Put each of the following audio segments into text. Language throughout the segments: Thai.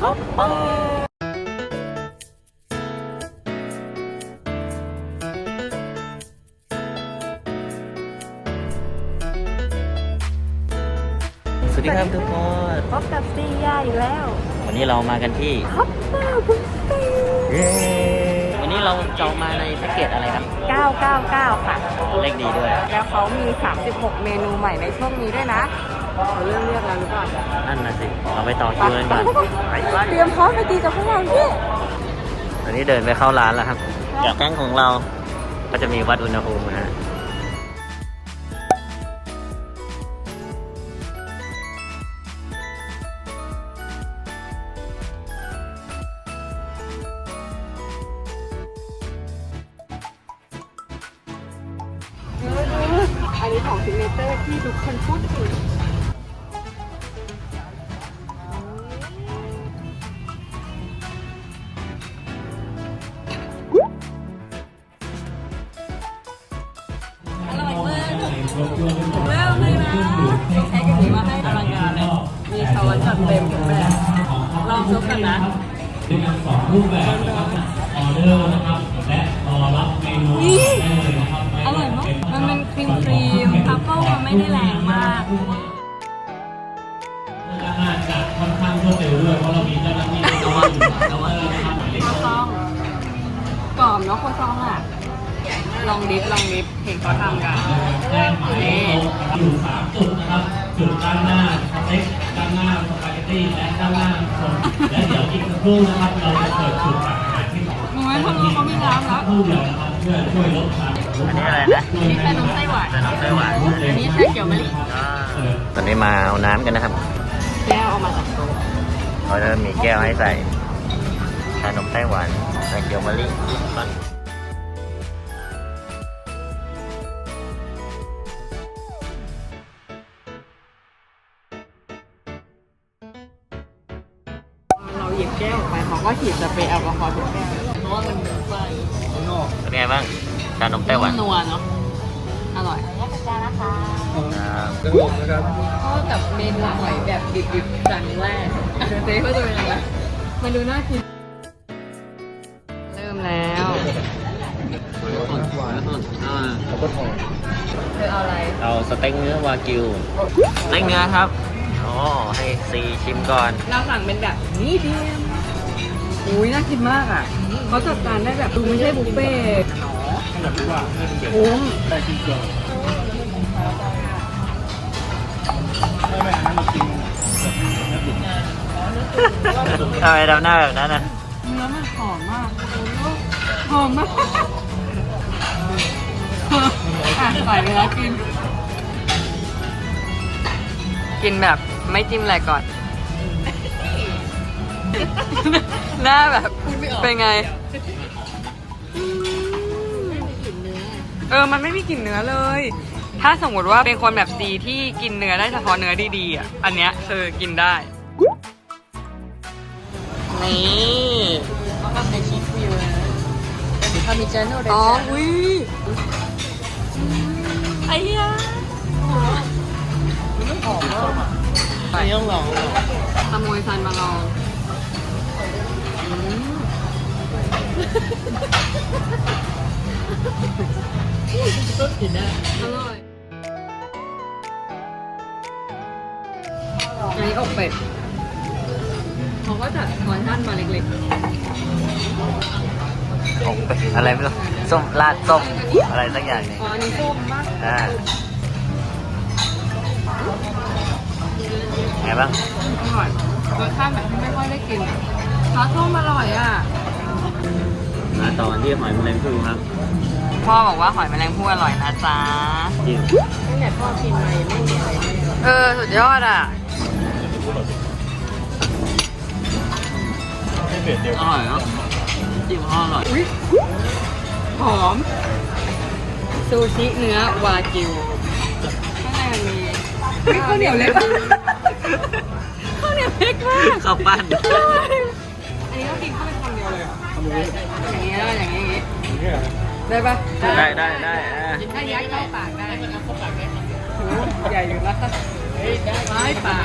คอปเปอร์สวัสดีครับทุกคนพบกับซียาอีกแล้ววันนี้เรามากันที่คอปเปอร์บุฟเฟ่เย้วันนี้เราจองมาในแพ็กเกจอะไรครับ 999 ค่ะ เลขดีด้วย แล้วเขามี 36 เมนูใหม่ในช่วงนี้ด้วยนะ เราเรื่องเลือกแล้วหรือเปล่านั่นนะสิ เราไปต่อคิวกันก่อนไปไปเตรียมพร้อมไปตีกับพวกเราพี่ตอนนี้เดินไปเข้าร้านแล้วครับจากแก๊งของเราก็จะมีวัดอุณหภูมินะฮะ รูปแบบนะครับออเดอร์นะครับและรอรับเมนูได้เลยนะครับอร่อยมากมันเป็นครีมครีมทัฟเฟิลมันไม่ได้แรงมากด้านหน้าจะค่อนข้างรวดเร็วด้วยเพราะเรามีเจ้าหน้าที่ในตัวอยู่นะครับหมายเลขโคซองกรอบเนาะโคซองอะลองดิฟลองดิฟเห็นเขาทำกันแจ้งหมายเลขอยู่สามจุดนะครับจุดด้านหน้าสเต็กด้านหน้า ซีและด้านล่างชนและเดี๋ยวอีกสักครู่นะครับเราจะเปิดจุดตักอาหารที่สองมึงไม่ทำรู้เขามีน้ำแล้วครู่เดียวนะครับเพื่อช่วยลดความอันนี้อะไรนะนี่ชานมไส้หวานขนมไต้หวันอันนี้ชาเขียวมะลิตอนนี้มาเอาน้ำกันนะครับ แก้วเอามาจากโต๊ะเขาจะมีแก้วให้ใส่ชานมไต้หวันชาเขียวมะลิ ก้วออกไปเขาก็ฉีดสเปรย์แอลกอฮอล์ทุกแก้วเพราะว่ามันเหมือนไฟเป็นไงบ้างชานมไต้หวันนัวเนาะอร่อยครับก็กับเมนูหอยแบบดิบๆจานแรกเจ๊ก็จะเป็นอะไรมันดูน่ากินเริ่มแล้วเธอเอาอะไร เอาสเต็กเนื้อวากิวสเต็กเนื้อครับอ๋อให้ซีชิมก่อน เราสั่งเป็นแบบนี้เดียม อุ้ยน่ากินมากอะเขาจัดการได้แบบดูไม่ใช่บุฟเฟ่ต์คุ้มทำไมทำหน้าแบบนั้นนะเนื้อมันหอมมากหอมมากอะใส่ไปแล้วกิน กินแบบไม่จิ้มอะไรก่อน หน้าแบบเป็นไง เออ มันไม่มีกลิ่นเนื้อเลย ถ้าสมมติว่าเป็นคนแบบซีที่กินเนื้อได้เฉพาะเนื้อดีๆอะ อันเนี้ยคือกินได้ นี่เขาทำในชีสวิวนะเขามีเจนโนเดอ๋ออุ้ยไอ้ยาหอมมากไปต้องลองขโมยซันมาลองอืม ต้นกินได้อร่อยอันนี้อกเป็ดเขาก็จัดคอนชั่นมาเล็กผมไปอะไรไม่รู้ส้มราดส้มอะไรสักอย่างหนึงๆอ๋ออันนี้ส้มมากอ่าไงบ้างอร่อยรสชาติแบบที่ไม่ค่อยได้กินอะ ซอสส้มอร่อยอะ มาต่อกันที่หอยแมลงภู่ครับพ่อบอกว่าหอยแมลงภู่อร่อยนะจ๊ะ จริงตั้งแต่พ่อกินมาไม่มีอะไรเออ สุดยอดอะอร่อยเนาะจิ้มอร่อยอุ้ยหอม ซูชิเนื้อวากิวข้างในมันมีข้าวเหนียวเล็กข้าวเหนียวเล็กมาก ข้าวปั้นอั นนี้ต้องกินเข้าไปคำเดียวเลยเหรออย่างนี้แล้วอย่างนี้อย่างนี้ได้ปะได้ได้ได้ถ้ายัดเข้าปากได้ใหญ่อยู่นะไม่ปาก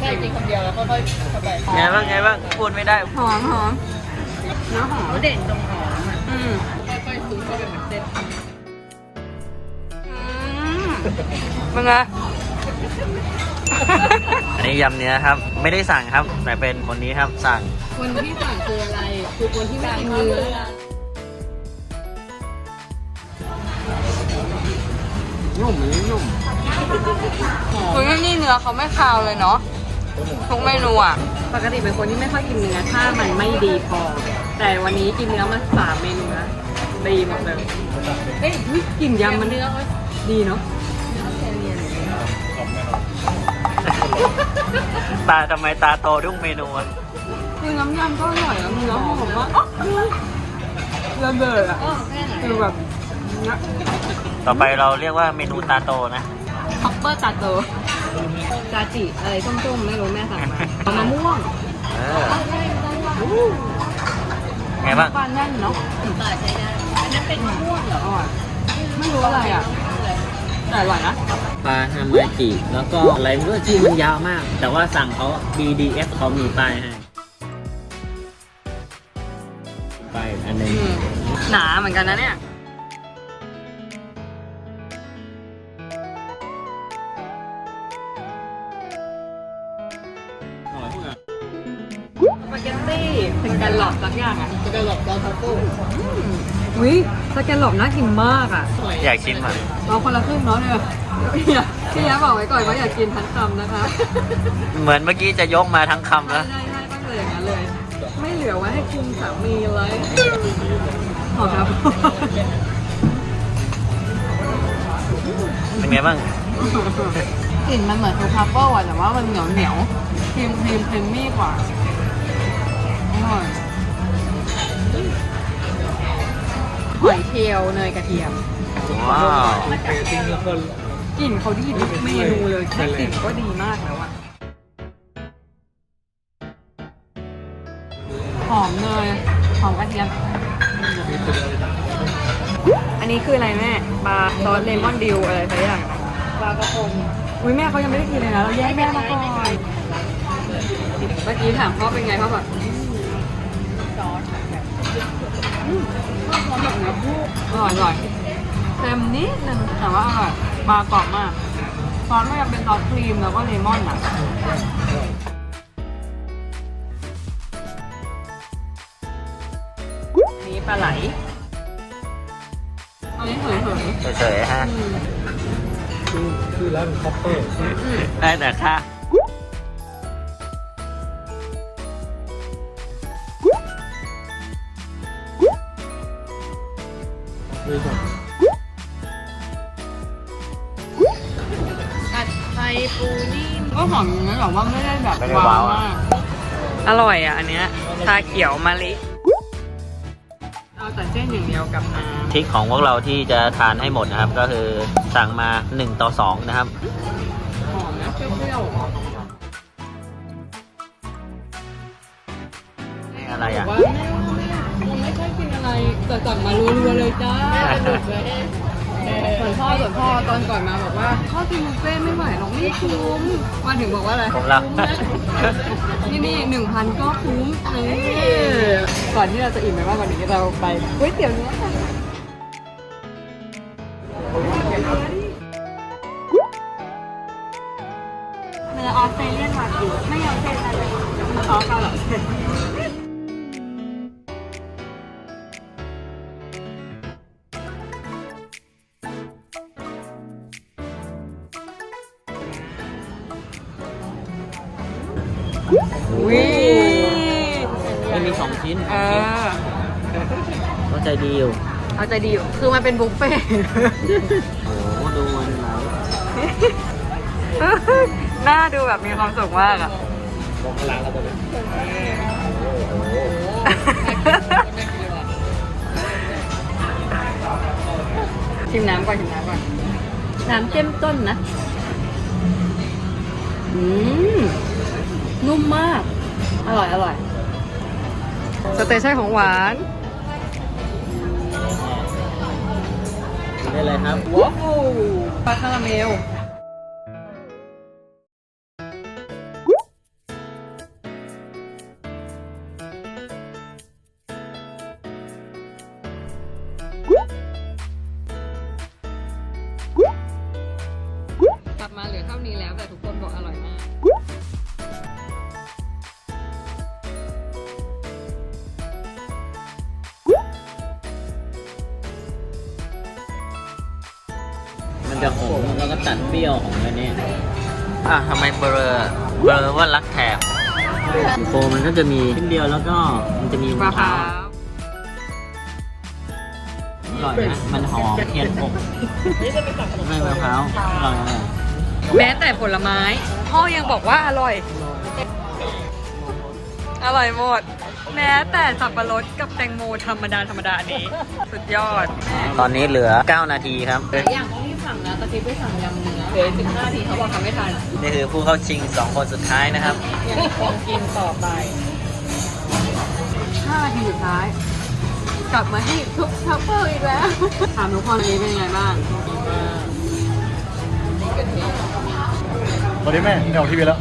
ใช่กินคำเดียวแล้วค่อยๆเข้าไปไงบ้างไงบ้างพูดไม่ได้หอมหอมเนื้อหอมเด่นตรงหอมอะอืมค่อยๆซูมเข้าไปเหมือนเส้นมเป็นไง อันนี้ยำเนื้อครับ ไม่ได้สั่งครับ แต่เป็นคนนี้ครับสั่ง คนที่สั่งคืออะไร คือคนที่ไม่กินเนื้อนุ่มนี้นุ่มคือที่นี่เนื้อเขาไม่คาวเลยเนาะทุกเมนูอะ ปกติเป็นคนที่ไม่ค่อยกินเนื้อถ้ามันไม่ดีพอ แต่วันนี้กินเนื้อมาสามเมนูนะดีหมดเลยเอ้ยอุ๊ยกลิ่นยำมันเนื้อดีเนาะ ตาทำไมตาโตทุกเมนูอะคือน้ำยำก็อร่อยแล้วเนื้อหอมมากอ๊ะระเบิดอะคือแบบเนี้ยต่อไปเราเรียกว่าเมนูตาโตนะ ท็อปเปอร์ตาโตจาจิอะไรส้มๆไม่รู้แม่สั่งมาเอามะม่วงเออไงบ้าง ปลาแน่นเนาะปลาใช้ได้อันนั้นเป็นมะม่วงเหรอร่อยไม่รู้อะไรอะแต่ อร่อยนะปลาฮามาจิแล้วก็อะไรไม่รู้ที่มันยาวมาก แต่ว่าสั่งเขา BDF เขามีป้ายให้ป้ายอันหนึงอืมหนาเหมือนกันนะเนี่ย สปาเกตตี้เป็นแกนหลอดสักอย่างอะเป็นแกนหลอดดาวทัฟเฟิลอุ้ยสแกนหลอดน่ากินมากอะ อยากชิมอะเราคนละครึ่งเนาะเนี่ยพี่ยะพี่ยะบอกไว้ก่อนว่าอยากกินทั้งคำนะคะเหมือนเมื่อกี้จะยกมาทั้งคำใช่แล้วใช่ใช่ตั้งเลยอย่างนั้นเลย ไม่เหลือไว้ให้คุณสามีเลยขอครับ เป็นไงบ้าง กลิ่นมันเหมือนทูคาเปิลอะแต่ว่ามันเหนียวเหนียวครีมครีมครีมมี่กว่า อร่อยหอยเชลล์เนยกระเทียมว้าวกลิ่นเขาดีทุกเมนูเลยแค่กลิ่นก็ดีมากแล้วอะหอมเนยหอมกระเทียม อันนี้คืออะไรแม่ปลาซอสเลมอนดิวอะไรสักอย่างปลากระพงอุ้ยแม่เขายังไม่ได้กินเลยนะเราแยกแม่มาก่อนเมื่อกี้ถามพ่อเป็นไงพ่อแบบซอส อืมซอสแบบเนื้อผู้อร่อยอร่อยเค็มนิดนึงแต่ว่าอร่อยปลากรอบมากซอสไม่ยังเป็นซอสครีมแล้วก็เลมอนอะนี่ปลาไหลอันนี้เฉยๆเฉยๆฮะคือร้านคอปเปอร์ได้แต่ค่า อร่อยอะอันเนี้ยชาเขียวมะลิเอาแต่เส้นอย่างเดียวกับน้ทริคของพวกเราที่จะทานให้หมดนะครับ ก็คือสั่งมา 1 ต่อ 2 นะครับำหอมนะเปรี้ยวอะไรๆอะ ว่าไม่ไม่ไม่ค่อยกินอะไรแต่สั่งมารัวๆเลยจ้า ส่วนพ่อส่วนพ่อตอนก่อนมาบอกว่าพ่อกินบุฟเฟ่ต์ไม่ไหวหรอกไม่คุ้มมาถึงบอกว่าอะไรผมรับนะนี่นี่หนึ่งพันก็คุ้มเออก่อนที่เราจะอิ่มไปมากกว่านี้เราไปก๋วยเตี๋ยวเนื้อค่ะ เนื้อออสเตรเลียนวากิวไม่ยอมเส้นอะไรซอสเกาเหล เอาใจดีอยู่ คือมันเป็นบุฟเฟ่ต์ โอ้โหดูมันไหลหน้าดูแบบมีความสุขมากอะมองพลังเราไปเลยชิมน้ำก่อนชิมน้ำก่อน น้ำเข้มต้นนะ อืม นุ่มมาก อร่อย อร่อย สเตชันของหวานกิน ได้เลยครับว้าวปลาคาราเมล มันจะขมแล้วก็ตัดเปรี้ยวของอันนี้อะทำไมเบลอเบลอว่ารักแถบโฟมันก็จะมีชิ้นเดียวแล้วก็มันจะมีมะพร้าวอร่อยนะ มันหอมเทียนอกไม่มะพร้าวอร่อยเลยแม้แต่ผลไม้ พ่อยังบอกว่าอร่อย อร่อยหมด แม้แต่สับปะรดกับแตงโมธรรมดาธรรมดานี้ สุดยอด ตอนนี้เหลือ 9 นาทีครับ อย่างต้องรีบสั่งนะตะกี้ไปสั่งยำเนื้อเหลือสิบห้าทีเขาบอกทำไม่ทันนี่คือผู้เข้าชิง2คนสุดท้ายนะครับ ยังคงกินต่อไปห้านาทีสุดท้าย กลับมาที่ทุกทัพเปอร์อีกแล้ว ถามทุกคนอันนี้เป็นยังไงบ้างสวัสดีแม่ไม่ออกทีวีแล้ว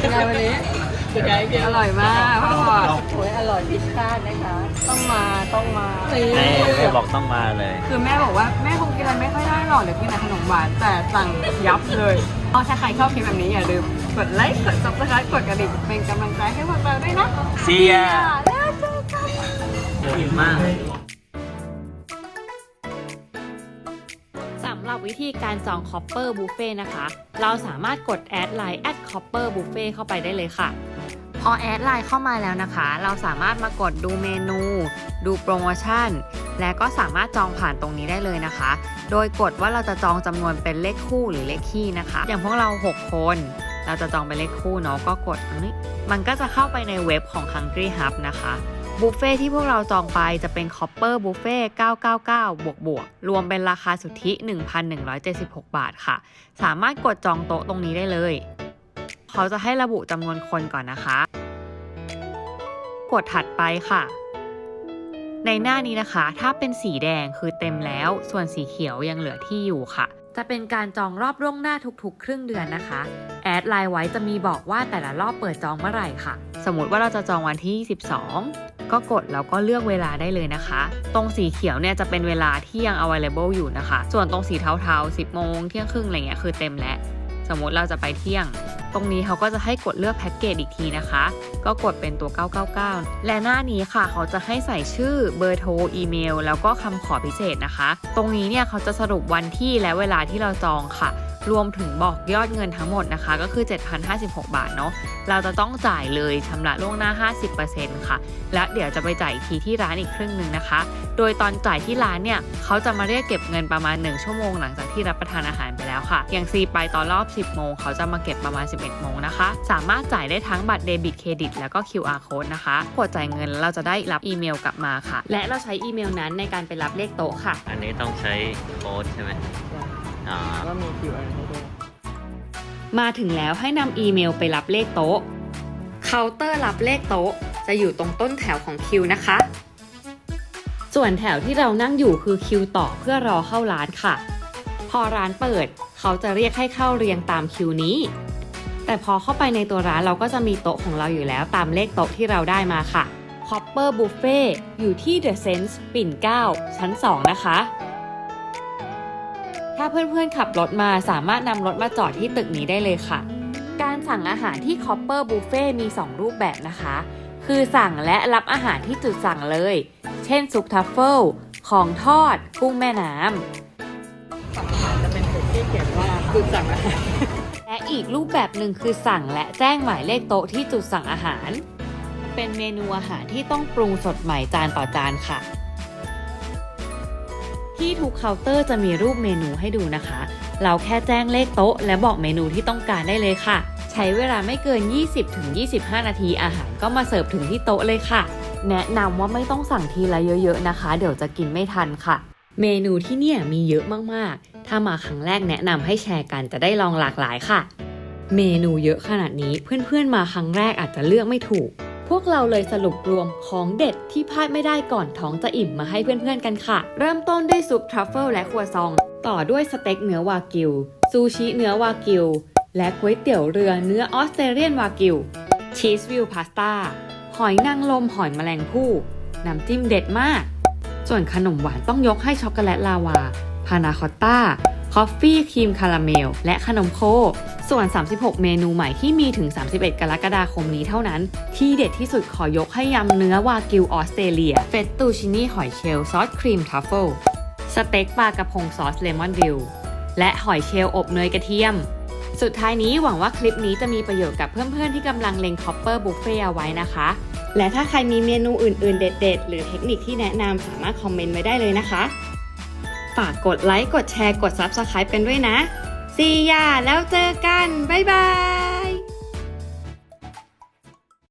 เป็นไงวันนี้อร่อยมากพ่อโอ้ยอร่อยพิซซ่านะคะ ต้องมาต้องมาแม่แม่บอกต้องมาเลย คือแม่บอกว่าแม่คงกินอะไรไม่ค่อยได้หรอกเดี๋ยวกินแต่ขนมหวานแต่สั่งยับเลยอ๋อถ้าใครชอบคลิปแบบนี้อย่าลืมกดไลค์กด subscribe กดกระดิ่งเป็นกำลังใจให้พวกเราด้วยนะ See ya แล้วเจอกันอิ่มมากสำหรับวิธีการจอง Copper Buffet นะคะ เราสามารถกดแอดไลน์ at Copper Buffet เข้าไปได้เลยค่ะพอแอดไลน์เข้ามาแล้วนะคะ เราสามารถมากดดูเมนู ดูโปรโมชั่น และก็สามารถจองผ่านตรงนี้ได้เลยนะคะ โดยกดว่าเราจะจองจำนวนเป็นเลขคู่หรือเลขคี่นะคะ อย่างพวกเรา 6 คน เราจะจองเป็นเลขคู่เนาะก็กดนี้มันก็จะเข้าไปในเว็บของ Hungry Hub นะคะบุฟเฟ่ที่พวกเราจองไปจะเป็นคอปเปอร์บุฟเฟ่999 บวกบวกรวมเป็นราคาสุทธิ 1,176 บาทค่ะ สามารถกดจองโต๊ะตรงนี้ได้เลย เขาจะให้ระบุจำนวนคนก่อนนะคะ กดถัดไปค่ะ ในหน้านี้นะคะ ถ้าเป็นสีแดงคือเต็มแล้ว ส่วนสีเขียวยังเหลือที่อยู่ค่ะ จะเป็นการจองรอบล่วงหน้าทุกๆ ครึ่งเดือนนะคะ แอดไลน์ไว้จะมีบอกว่าแต่ละรอบเปิดจองเมื่อไหร่ค่ะ สมมติว่าเราจะจองวันที่22ก็กดแล้วก็เลือกเวลาได้เลยนะคะ ตรงสีเขียวเนี่ยจะเป็นเวลาที่ยัง available อยู่นะคะ ส่วนตรงสีเทาๆ 10 โมงเที่ยงครึ่งอะไรเงี้ยคือเต็มแล้ว สมมุติเราจะไปเที่ยง ตรงนี้เขาก็จะให้กดเลือกแพ็กเกจอีกทีนะคะ ก็กดเป็นตัว 999 และหน้านี้ค่ะ เขาจะให้ใส่ชื่อเบอร์โทรอีเมล แล้วก็คำขอพิเศษนะคะ ตรงนี้เนี่ยเขาจะสรุปวันที่และเวลาที่เราจองค่ะ รวมถึงบอกยอดเงินทั้งหมดนะคะ ก็คือ 7,056 บาทเนาะเราจะต้องจ่ายเลยชำระล่วงหน้า 50%ค่ะ และเดี๋ยวจะไปจ่ายอีกทีที่ร้านอีกครึ่งหนึ่งนะคะ โดยตอนจ่ายที่ร้านเนี่ยเขาจะมาเรียกเก็บเงินประมาณ 1 ชั่วโมงหลังจากที่รับประทานอาหารไปแล้วค่ะ อย่างซีไปตอนรอบ 10 โมงเขาจะมาเก็บประมาณ 11 โมงนะคะ สามารถจ่ายได้ทั้งบัตรเดบิตเครดิตแล้วก็ QR code นะคะกดจ่ายเงินเราจะได้รับอีเมลกลับมาค่ะ และเราใช้อีเมลนั้นในการไปรับเลขโต๊ะค่ะ อันนี้ต้องใช้โค้ดใช่ไหม อ่าก็มี QR ให้ด้วยมาถึงแล้วให้นำอีเมลไปรับเลขโต๊ะ เคาน์เตอร์รับเลขโต๊ะ จะอยู่ตรงต้นแถวของคิวนะคะ ส่วนแถวที่เรานั่งอยู่คือคิวต่อเพื่อรอเข้าร้านค่ะ พอร้านเปิดเขาจะเรียกให้เข้าเรียงตามคิวนี้ แต่พอเข้าไปในตัวร้านเราก็จะมีโต๊ะของเราอยู่แล้วตามเลขโต๊ะที่เราได้มาค่ะ Copper Buffet อยู่ที่ The Sense ปิ่นเกล้าชั้น 2 นะคะ ถ้าเพื่อนๆขับรถมาสามารถนำรถมาจอดที่ตึกนี้ได้เลยค่ะ การสั่งอาหารที่ Copper Buffet มี 2 รูปแบบนะคะ คือสั่งและรับอาหารที่จุดสั่งเลย เช่นซุปทัฟเฟิลของทอด กุ้งแม่น้ฝั่งขวาจะเป็นจุดที่เขียนว่าจุดสั่งอาหารำและอีกรูปแบบหนึ่งคือสั่งและแจ้งหมายเลขโต๊ะที่จุดสั่งอาหาร เป็นเมนูอาหารที่ต้องปรุงสดใหม่จานต่อจานค่ะ ที่ทุกเคาน์เตอร์จะมีรูปเมนูให้ดูนะคะ เราแค่แจ้งเลขโต๊ะ และบอกเมนูที่ต้องการได้เลยค่ะ ใช้เวลาไม่เกิน 20-25 นาทีอาหารก็มาเสิร์ฟถึงที่โต๊ะเลยค่ะ แนะนำว่าไม่ต้องสั่งทีละเยอะๆนะคะ เดี๋ยวจะกินไม่ทันค่ะ เมนูที่เนี่ยมีเยอะมากๆ ถ้ามาครั้งแรกแนะนำให้แชร์กันจะได้ลองหลากหลายค่ะ เมนูเยอะขนาดนี้เพื่อนๆมาครั้งแรกอาจจะเลือกไม่ถูก พวกเราเลยสรุปรวมของเด็ดที่พลาดไม่ได้ก่อนท้องจะอิ่มมาให้เพื่อนๆกันค่ะ เริ่มต้นด้วยซุปทรัฟเฟิลและครัวซอง ต่อด้วยสเต็กเนื้อวากิว ซูชิเนื้อวากิว และก๋วยเตี๋ยวเรือเนื้อออสเตรเลียนวากิว ชีสวิวพาสต้า หอยนางรมหอยแมลงภู่ น้ำจิ้มเด็ดมาก ส่วนขนมหวานต้องยกให้ช็อกโกแลตลาวา พานาคอตต้า คอฟฟี่ครีมคาราเมล และขนมโค ส่วน 36 เมนูใหม่ที่มีถึง 31 กรกฎาคมนี้เท่านั้น ที่เด็ดที่สุดขอยกให้ยำเนื้อวากิวออสเตรเลีย เฟตตูชินี่หอยเชลล์ซอสครีมทัฟเฟิล สเต็กปลากระพงซอสเลมอนดิลและหอยเชลล์อบเนยกระเทียม สุดท้ายนี้หวังว่าคลิปนี้จะมีประโยชน์กับเพื่อนๆที่กำลังเล็งคอปเปอร์บุฟเฟ่เอาไว้นะคะ และถ้าใครมีเมนูอื่นๆ เด็ด ๆ หรือเทคนิคที่แนะนำสามารถคอมเมนต์ไว้ได้เลยนะคะ ฝากกดไลค์ กดแชร์ กด Subscribe กันด้วยนะ ซียาแล้วเจอกัน บ๊ายบาย